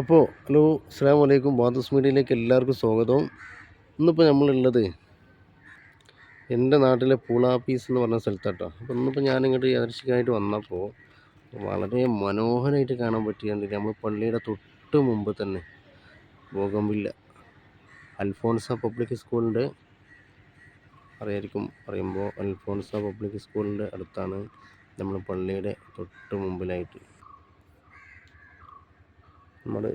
അപ്പോൾ ഹലോ അസ്സാം വലൈക്കും ബാദസ് മീഡിയയിലേക്ക് എല്ലാവർക്കും സ്വാഗതം. ഇന്നിപ്പോൾ നമ്മളുള്ളത് എന്റെ നാട്ടിലെ പൂളാപ്പീസ് എന്ന് പറഞ്ഞ സ്ഥലത്താട്ടോ. അപ്പോൾ ഇന്നിപ്പോൾ ഞാനിങ്ങോട്ട് യാദർശികമായിട്ട് വന്നപ്പോൾ വളരെ മനോഹരമായിട്ട് കാണാൻ പറ്റിയുണ്ട് നമ്മൾ പള്ളിയുടെ തൊട്ട് മുമ്പ് തന്നെ ഭൂകമ്പില്ല അൽഫോൺസ പബ്ലിക് സ്കൂളിന്റെ അറിയായിരിക്കും പറയുമ്പോൾ അൽഫോൺസ പബ്ലിക് സ്കൂളിന്റെ അടുത്താണ് നമ്മൾ പള്ളിയുടെ തൊട്ട് മുമ്പിലായിട്ട് നമ്മുടെ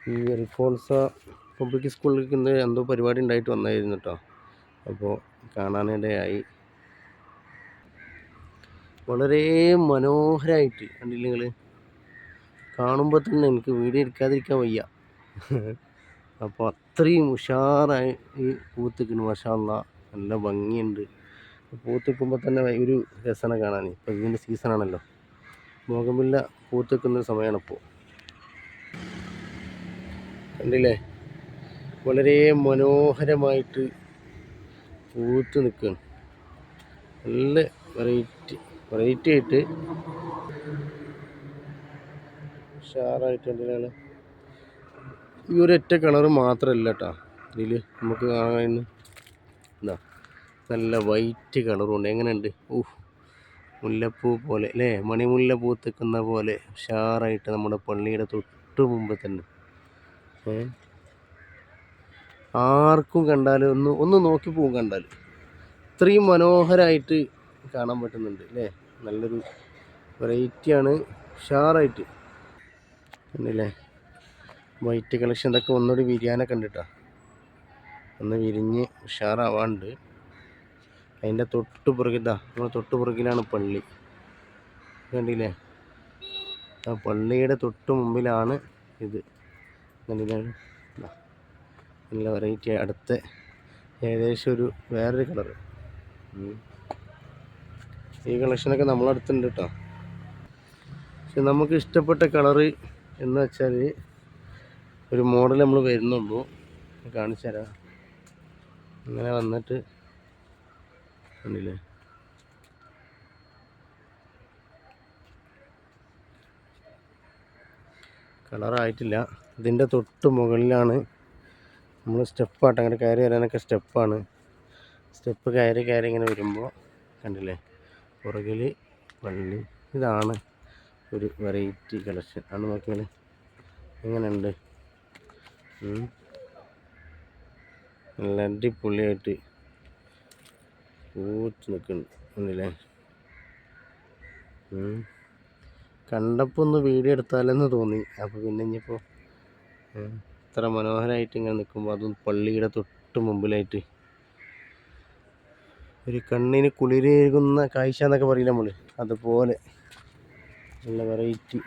ഈ അൽഫോൺസ പബ്ലിക് സ്കൂളിലേക്ക് ഇന്ന് എന്തോ പരിപാടി ഉണ്ടായിട്ട് വന്നായിരുന്നു കേട്ടോ അപ്പോൾ കാണാനിടയായി. വളരെ മനോഹരമായിട്ട് കണ്ടില്ല നിങ്ങൾ കാണുമ്പോൾ തന്നെ എനിക്ക് വീഡിയോ എടുക്കാതിരിക്കാൻ വയ്യ. അപ്പോൾ അത്രയും ഉഷാറായി ഈ പൂത്തിക്കുന്നു മഷാല്ല നല്ല ഭംഗിയുണ്ട്. പൂത്തിക്കുമ്പോൾ തന്നെ ഒരു രസമാണ് കാണാൻ ഇപ്പോൾ ഇതിന്റെ സീസണാണല്ലോ മോഗമില്ല പൂത്തിക്കുന്ന സമയമാണിപ്പോൾ കണ്ടില്ലേ? വളരെ മനോഹരമായിട്ട് പൂത്ത് നിൽക്കുകയാണ്. നല്ല വെറൈറ്റി വെറൈറ്റി ആയിട്ട് ഉഷാറായിട്ട് എന്തിനാണ്? ഈ ഒരൊറ്റ കളറ് മാത്രമല്ല കേട്ടോ ഇതിൽ നമുക്ക് കാണാൻ എന്താ നല്ല വൈറ്റ് കളറുണ്ട് എങ്ങനെയുണ്ട്? ഊഹ് മുല്ലപ്പൂ പോലെ അല്ലേ? മണിമുല്ല പൂത്തിക്കുന്ന പോലെ ഉഷാറായിട്ട് നമ്മുടെ പള്ളിയുടെ തൊട്ട് മുമ്പ് തന്നെ ആർക്കും കണ്ടാൽ ഒന്ന് ഒന്ന് നോക്കി പോകും കണ്ടാൽ ഇത്രയും മനോഹരമായിട്ട് കാണാൻ പറ്റുന്നുണ്ട് അല്ലേ? നല്ലൊരു വെറൈറ്റിയാണ് ഉഷാറായിട്ട്. ഉണ്ടല്ലേ വൈറ്റ് കളക്ഷൻ ഇതൊക്കെ ഒന്നുകൂടി വിരിയാനൊക്കെ കണ്ടിട്ടാ. ഒന്ന് വിരിഞ്ഞ് ഉഷാറാവാണ്ട്. അതിന്റെ തൊട്ട് പുറകിതാ നമ്മുടെ തൊട്ട് പുറകിലാണ് പള്ളി. കണ്ടില്ലേ? ആ പള്ളിയുടെ തൊട്ട് മുമ്പിലാണ് ഇത്. നല്ല വെറൈറ്റി അടുത്ത ഏകദേശം ഒരു വേറൊരു കളറ്. ഈ കളക്ഷനൊക്കെ നമ്മളടുത്തുണ്ട് കേട്ടോ പക്ഷെ നമുക്ക് ഇഷ്ടപ്പെട്ട കളറ് എന്ന് വെച്ചാൽ ഒരു മോഡൽ നമ്മൾ വരുന്നുള്ളൂ. കാണിച്ചു തരാം. അങ്ങനെ വന്നിട്ട് കണ്ടില്ലേ? കളറായിട്ടില്ല. ഇതിന്റെ തൊട്ട് മുകളിലാണ് നമ്മൾ സ്റ്റെപ്പായിട്ട് അങ്ങനെ കയറി വരാനൊക്കെ സ്റ്റെപ്പാണ്. സ്റ്റെപ്പ് കയറി കയറി ഇങ്ങനെ വരുമ്പോൾ കണ്ടില്ലേ? പുറകിൽ പള്ളി. ഇതാണ് ഒരു വെറൈറ്റി കളക്ഷൻ ആണ് നോക്കിയാൽ എങ്ങനെയുണ്ട് ഉം. നല്ല അടിപൊളിയായിട്ട് പൂച്ച് നിൽക്കുന്നുണ്ട് ഉം. കണ്ടപ്പോൾ ഒന്ന് വീഡിയോ എടുത്താലെന്ന് തോന്നി. അപ്പോൾ പിന്നെ ഇനിയിപ്പോൾ ഇത്ര മനോഹരമായിട്ട് ഇങ്ങനെ നിൽക്കുമ്പോൾ അതും പള്ളിയുടെ തൊട്ട് മുമ്പിലായിട്ട് ഒരു കണ്ണിന് കുളിരേകുന്ന കാഴ്ച എന്നൊക്കെ പറയില്ല നമ്മൾ അതുപോലെ നല്ല വെറൈറ്റി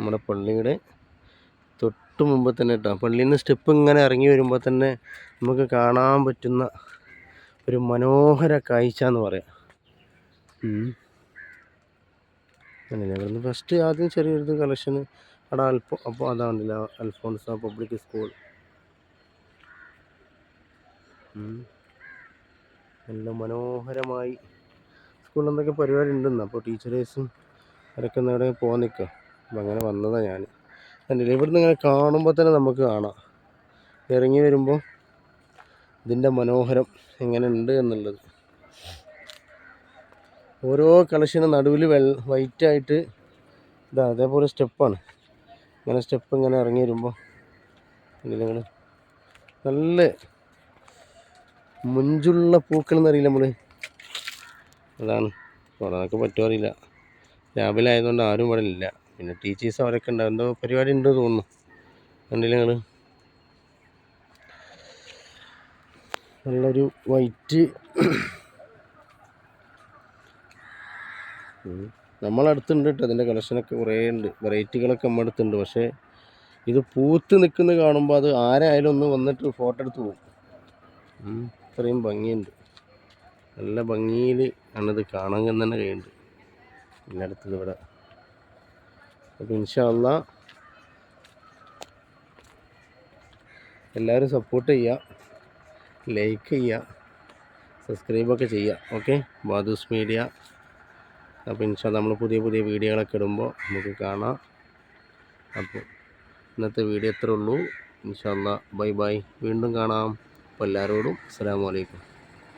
നമ്മുടെ പള്ളിയുടെ തൊട്ട് മുമ്പ് തന്നെ കേട്ടോ പള്ളിയിൽ നിന്ന് സ്റ്റെപ്പ് ഇങ്ങനെ ഇറങ്ങി വരുമ്പോൾ തന്നെ നമുക്ക് കാണാൻ പറ്റുന്ന ഒരു മനോഹര കാഴ്ച എന്ന് പറയാം. അങ്ങനെ ഇവിടുന്ന് ഫസ്റ്റ് ആദ്യം ചെറിയൊരു കളക്ഷന് അവിടെ അൽഫോ അപ്പോൾ അതാണല്ലോ അൽഫോൺസ പബ്ലിക് സ്കൂൾ. നല്ല മനോഹരമായി സ്കൂളിൽ എന്തൊക്കെ പരിപാടി ഉണ്ടെന്ന്? അപ്പോൾ ടീച്ചേഴ്സും അവരൊക്കെ നേടെ പോകാൻ നിൽക്കുക അപ്പോൾ അങ്ങനെ വന്നതാണ് ഞാൻ. കണ്ടില്ലേ? ഇവിടുന്ന് ഇങ്ങനെ കാണുമ്പോൾ തന്നെ നമുക്ക് കാണാം. ഇറങ്ങി വരുമ്പോൾ ഇതിന്റെ മനോഹരം എങ്ങനെ ഉണ്ട് എന്നുള്ളത്. ഓരോ കളക്ഷനും നടുവിൽ വെള്ള വൈറ്റ് ആയിട്ട് ഇതാ അതേപോലെ സ്റ്റെപ്പാണ് ഇങ്ങനെ സ്റ്റെപ്പ് ഇങ്ങനെ ഇറങ്ങി വരുമ്പോൾ നിങ്ങൾ നല്ല മുഞ്ചുള്ള പൂക്കൾ എന്നറിയില്ല നമ്മൾ അതാണ്. കൊറോണക്ക് പറ്റുമോ അറിയില്ല. രാവിലെ ആയതുകൊണ്ട് ആരും ഇവിടെ ഇല്ല. പിന്നെ ടീച്ചേഴ്സ് അവരൊക്കെ ഉണ്ടാവും എന്തോ പരിപാടി ഉണ്ട് തോന്നുന്നു. കണ്ടില്ല നിങ്ങൾ നല്ലൊരു വൈറ്റ് നമ്മളടുത്തുണ്ട് കേട്ടോ. അതിന്റെ കളക്ഷനൊക്കെ കുറേ ഉണ്ട്. വെറൈറ്റികളൊക്കെ നമ്മുടെ അടുത്തുണ്ട് പക്ഷേ ഇത് പൂത്ത് നിൽക്കുന്നത് കാണുമ്പോൾ അത് ആരായാലും ഒന്ന് വന്നിട്ട് ഫോട്ടോ എടുത്ത് പോകും ഇത്രയും ഭംഗിയുണ്ട്. നല്ല ഭംഗിയിൽ ആണിത് കാണാൻ തന്നെ കഴിയുന്നുണ്ട്. എല്ലായിടത്തും ഇവിടെ. അപ്പോൾ ഇൻഷാല്ല എല്ലാവരും സപ്പോർട്ട് ചെയ്യുക ലൈക്ക് ചെയ്യുക സബ്സ്ക്രൈബൊക്കെ ചെയ്യുക ഓക്കെ ബാദൂസ് മീഡിയ അപ്പോൾ ഇൻഷാ നമ്മൾ പുതിയ പുതിയ വീഡിയോകളൊക്കെ ഇടുമ്പോൾ നമുക്ക് കാണാം. അപ്പോൾ ഇന്നത്തെ വീഡിയോ എത്ര ഉള്ളൂ. ഇൻഷാല്ല ബൈ ബൈ വീണ്ടും കാണാം. അപ്പോൾ എല്ലാവരോടും അസ്സാം വലൈക്കും